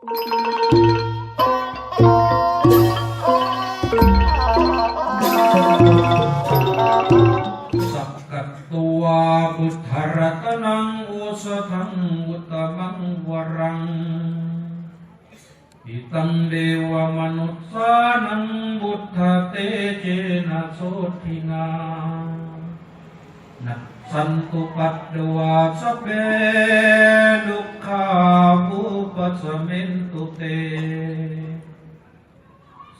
สักกัตตัวพุทธรัตนังอุสทังอุตมังวรังอิตังเดวมนุษสานังบุทธเตเจนะโสทินานัสสันตุปัตตวาสเป สสมินตุเต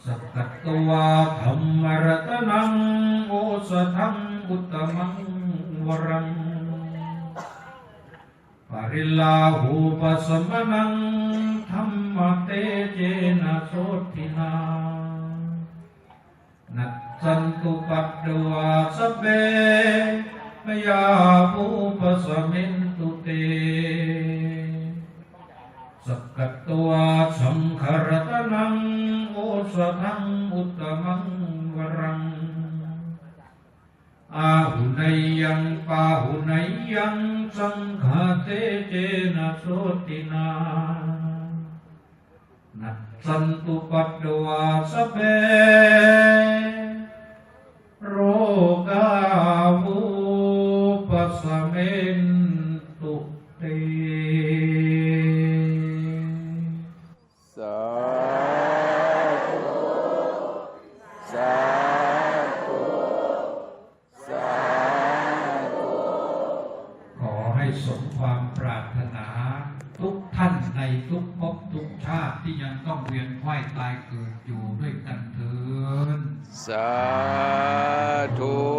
สกัตตวาธรรมรัตนังโอสทังอุตตมังวรังปริลาหูปสมนังธรรมเตเจนะโสทินานัสสันตุปัตตวาสเปมยาภูปสมินตุเต สกัตตัวสังขารตนังโอสทังอุตมังวรัง อาหุนยยังปาหุนยยังสังฆาเตเจนะโสตินานัสสันตุปัตตวาสเปโรกาวุปสเมนตุเต สมความปรารถนา ทุกท่านในทุกภพทุกชาติที่ยังต้องเวียนว่ายตายเกิดอยู่ด้วยกันเถิดสาธุ